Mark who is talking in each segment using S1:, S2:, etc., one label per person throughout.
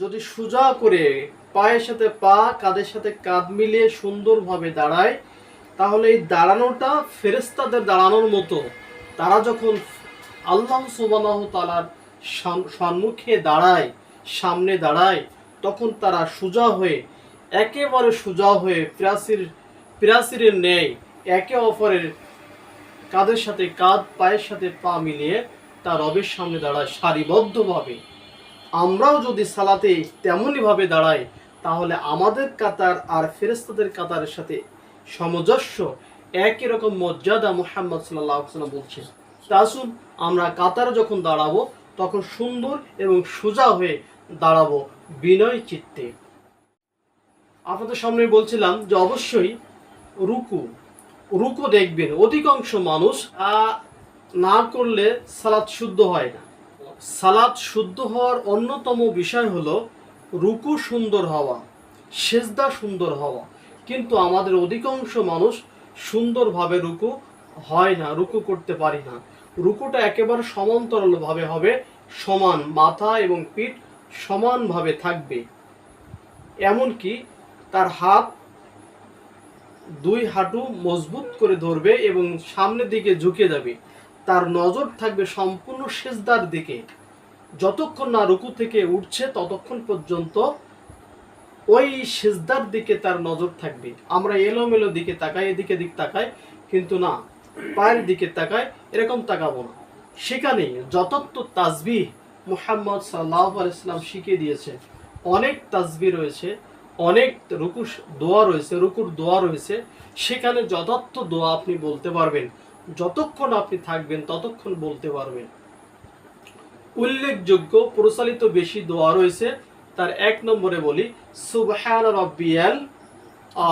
S1: যদি সোজা করে পায়ের সাথে পা, কাঁধের সাথে কাঁধ মিলিয়ে সুন্দরভাবে দাঁড়ায়, তাহলে এই দাঁড়ানোটা ফেরেস্তাদের দাঁড়ানোর মতো। তারা যখন আল্লাহ সুবাহ তালার সম্মুখে দাঁড়ায়, সামনে দাঁড়ায়, তখন তারা সোজা হয়ে, একেবারে সোজা হয়ে প্রাচীর, প্রাচীরের ন্যায় একে অপরের কাঁধের সাথে কাঁধ, পায়ের সাথে পা মিলিয়ে তার রবের সামনে দাঁড়ায় সারিবদ্ধভাবে। আমরাও যদি সালাতে তেমনইভাবে দাঁড়াই, তাহলে আমাদের কাতার আর ফেরেস্তাদের কাতারের সাথে সমজস্ব একই রকম মর্যাদা মুহাম্মদ সাল্লাম বলছেন। তা আসুন আমরা কাতারে যখন দাঁড়াবো, তখন সুন্দর এবং সোজা হয়ে দাঁড়াবো বিনয় চিত্তে। আপনাদের সামনে বলছিলাম যে অবশ্যই রুকু রুকু দেখবেন। অধিকাংশ মানুষ না করলে সালাদ শুদ্ধ হয় না। সালাদ শুদ্ধ হওয়ার অন্যতম বিষয় হলো রুকু সুন্দর হওয়া, সেজদা সুন্দর হওয়া। কিন্তু আমাদের অধিকাংশ মানুষ সুন্দরভাবে রুকু হয় না, রুকু করতে পারি না। রুকুটা একেবারে সমান্তরালভাবে হবে, সমান মাথা এবং পিঠ সমানভাবে থাকবে। এমনকি তার হাত দুই হাঁটু মজবুত করে ধরবে এবং সামনের দিকে ঝুঁকে যাবে। তার নজর থাকবে সম্পূর্ণ সেজদার দিকে। যতক্ষণ না রুকু থেকে উঠছে, ততক্ষণ পর্যন্ত ওই সেজদার দিকে তার নজর থাকবে। আমরা এলোমেলো দিকে তাকাই, এদিকে দিক তাকাই, কিন্তু না, পায়ের দিকে তাকাই, এরকম তাকাবো না। সেখানে যতত্ব তাজবি মুহাম্মদ সাল্লাহ আলাইসলাম শিখিয়ে দিয়েছে, অনেক তাজবি রয়েছে, অনেক রুকু দোয়া রয়েছে, রুকুর দোয়া রয়েছে, সেখানে যথার্থ দোয়া আপনি বলতে পারবেন যতক্ষণ আপনি থাকবেন, ততক্ষণ বলতে পারবেন। উল্লেখযোগ্য, প্রচলিত বেশি দোয়া রয়েছে। তার এক নম্বরে বলি, সুবহান রব্বিয়াল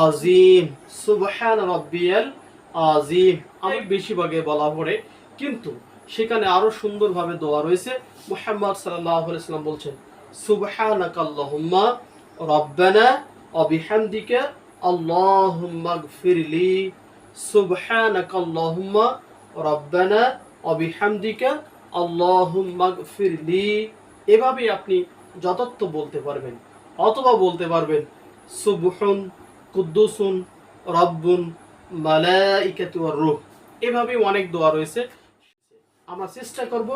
S1: আজিম সুবহান রব্বিয়াল আজিম আমি বেশিরভাগে বলা পড়ে, কিন্তু সেখানে আরও সুন্দরভাবে দোয়া রয়েছে। মুহাম্মদ সাল্লাল্লাহু আলাইহি সাল্লাম বলছেন সুবহানাকাল্লাহুম্মা রব্বানা অবিহামদিকা আল্লাহুম্মা গফিরলি সুবহানাকাল্লাহুম্মা রব্বানা অবিহামদিকা আল্লাহুম্মা গফিরলি। এভাবে আপনি যথার্থ বলতে পারবেন, অথবা বলতে পারবেন, সুবহুন, কুদ্দুসুন, রব্বুন, মালাইকাতু রূহ। এভাবে অনেক দোয়া রয়েছে। আমরা চেষ্টা করব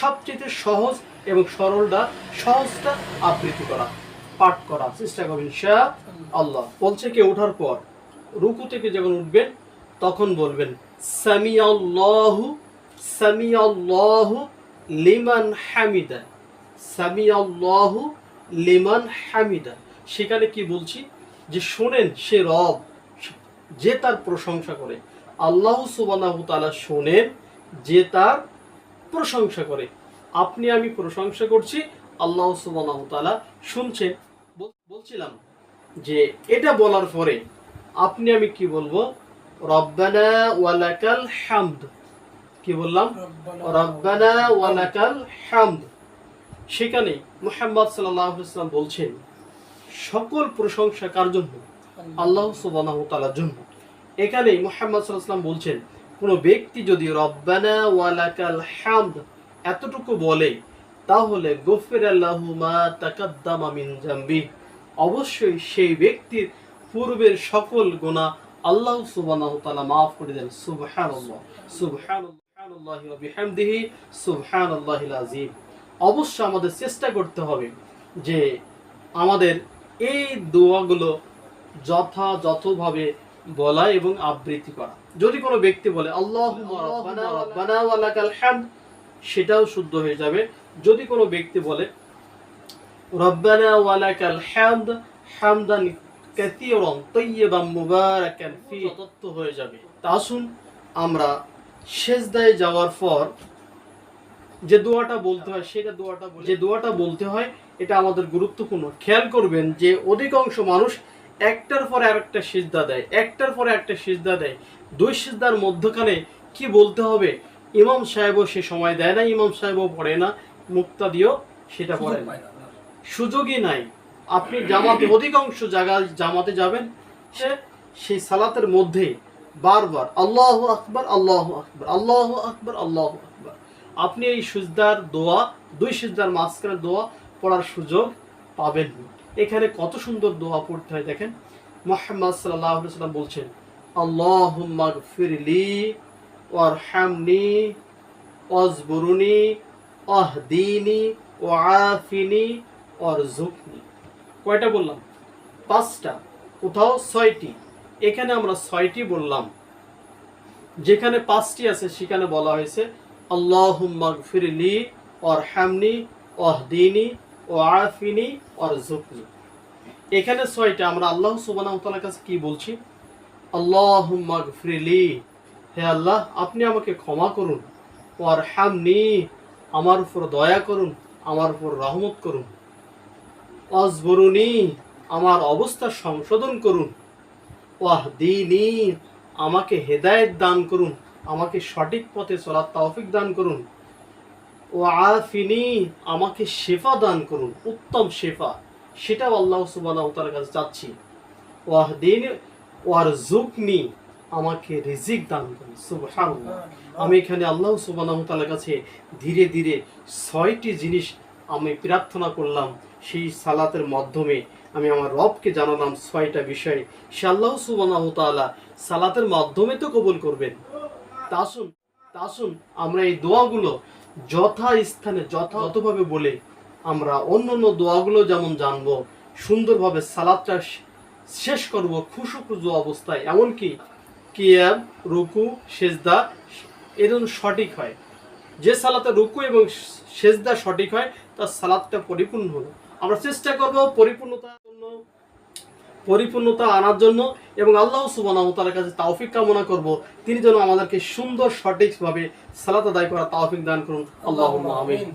S1: সবচেয়ে সহজ এবং সরলটা, সহজটা আবৃত্তি করা, পাঠ করা। চেষ্টা করবেন ইনশা আল্লাহ বলছে ওঠার পর, রুকু থেকে যখন উঠবেন তখন বলবেন লিমান হামিদা সামি আল্লাহু লিমান হামিদা। সেখানে কি বলছি? যে শোনেন, সে রব, যে তার প্রশংসা করে। আল্লাহ সুবানাহু তাআলা শোনেন, যে তার প্রশংসা করে। আপনি আমি প্রশংসা করছি, আল্লাহ সুবানাহু তাআলা শুনছেন। বলছিলাম যে এটা বলার পরে আপনি আমি কি বলব? রব্বানা ওয়ালাকাল হামদ। কি বললাম? রব্বানা ওয়ালাকাল হামদ। সেখানে ওয়াসাল্লাম বলছেন, সকল প্রশংসা কার জন্য? আল্লাহ জন্য। এখানে ওয়াসাল্লাম বলছেন, কোন ব্যক্তি যদি রব্বানা ওয়ালাকাল হামদ এতটুকু বলে, তাহলে গফির তাকাদ্দামা মিন জামবি। অবশ্যই সেই ব্যক্তির পূর্বের সকল গুনাহ আল্লাহ ওয়া তাআলা maaf করে দেন। সুবহানাল্লাহ। ওয়া বিহামদিহি সুবহানাল্লাহিল আযীম। অবশ্য আমাদের চেষ্টা করতে হবে যে আমাদের এই দোয়াগুলো যথাযথভাবে বলা এবং আবৃত্তি করা। যদি কোনো ব্যক্তি বলে আল্লাহ সেটাও শুদ্ধ হয়ে যাবে। যদি কোনো ব্যক্তি বলে, রব্বানা ওয়া লাকাল হামদ, হামদান কাসীরান তাইয়্যিবান মুবারাকান ফি তত্ত্ব হয়ে যাবে। তা আসুন আমরা সেজদায় যাওয়ার পর যে দোয়াটা বলতে হয় সেটা দোয়াটা বলি- যে দোয়াটা বলতে হয় এটা আমাদের গুরুত্বপূর্ণ। খেয়াল করবেন যে অধিকাংশ মানুষ একটার পরে আরেকটা সিজদা দেয় একটার পরে একটা সিজদা দেয়। দুই সিজদার মধ্যখানে কি বলতে হবে? ইমাম সাহেবও সে সময় দেয় না ইমাম সাহেবও পড়ে না মুক্তা দিয়েও সেটা পড়ে না। সুযোগই নাই। আপনি জামাতে, অধিকাংশ জায়গায় জামাতে যাবেন, সে সেই সালাতের মধ্যে বারবার আল্লাহ আকবর, আল্লাহ আকবার, আল্লাহ আকবর, আল্লাহ আকবার। আপনি এই সুজদার দোয়া, দুই সুজদার মাঝখানে দোয়া পড়ার সুযোগ পাবেন। এখানে কত সুন্দর দোয়া পড়তে হয় দেখেন। মোহাম্মদ সাল্লাহ সাল্লাম বলছেন, আল্লাহুম্মা ফিরলি ওয়ারহামনি, ওয়াজবুরুনি আহদিনি ওয়াফিনি ওয়ারজুকনি কয়টা বললাম? পাঁচটা, কোথাও ছয়টি। এখানে আমরা ছয়টি বললাম। যেখানে পাঁচটি আছে, সেখানে বলা হয়েছে, আল্লাহুম্মা ফিরলি ওয়ারহামনি ওয়াহদিনি ওয়াফিনি ওয়ারজুকনি এখানে ছয়টা, আমরা আল্লাহ তাআলার কাছে কি বলছি? আল্লাহুম্মা গফিরলি, হে আল্লাহ, আপনি আমাকে ক্ষমা করুন। ওয়ারহামনি, আমার উপর দয়া করুন, আমার উপর রহমত করুন। অজবরুনি আমার অবস্থা সংশোধন করুন। ওয়াহদিনি আমাকে হেদায়েত দান করুন, আমাকে সঠিক পথে চলার তৌফিক দান করুন। ও আফিনি, আমাকে শেফা দান করুন, উত্তম শেফা, সেটাও আল্লাহ সুবহানাহু তার কাছে চাচ্ছি। ওয়াহদিন ওয়ার জুকনি আমাকে রিজিক দান করুন, সুবহানাল্লাহ। আমি এখানে আল্লাহ সুবহানাহু তাআলার কাছে ধীরে ধীরে ছয়টি জিনিস আমি প্রার্থনা করলাম। সেই সালাতের মাধ্যমে আমি আমার রবকে জানালাম ছয়টা বিষয়। সে আল্লাহ সুবহানাহু তাআলা সালাতের মাধ্যমে তো কবুল করবেন। তা আসুন তা আসুন আমরা এই দোয়াগুলো যথা স্থানে যথাযথভাবে বলে আমরা অন্য অন্য দোয়াগুলো যেমন জানব, সুন্দরভাবে সালাদটা শেষ করব খুশু খুজু অবস্থায়। এমনকি কিয়াম, রুকু, সেজদা এরকম সঠিক হয়। যে সালাতে রুকু এবং সেজদা সঠিক হয়, তার সালাদটা পরিপূর্ণ হলো। আমরা চেষ্টা করব পরিপূর্ণতার জন্য, পরিপূর্ণতা আনার জন্য এবং আল্লাহ সুবহানাহু তার তাআলার কাছে তাওফিক কামনা করব। তিনি যেন আমাদেরকে সুন্দর, সঠিকভাবে সালাত আদায় করা তাওফিক দান করুন। আল্লাহ আমিন।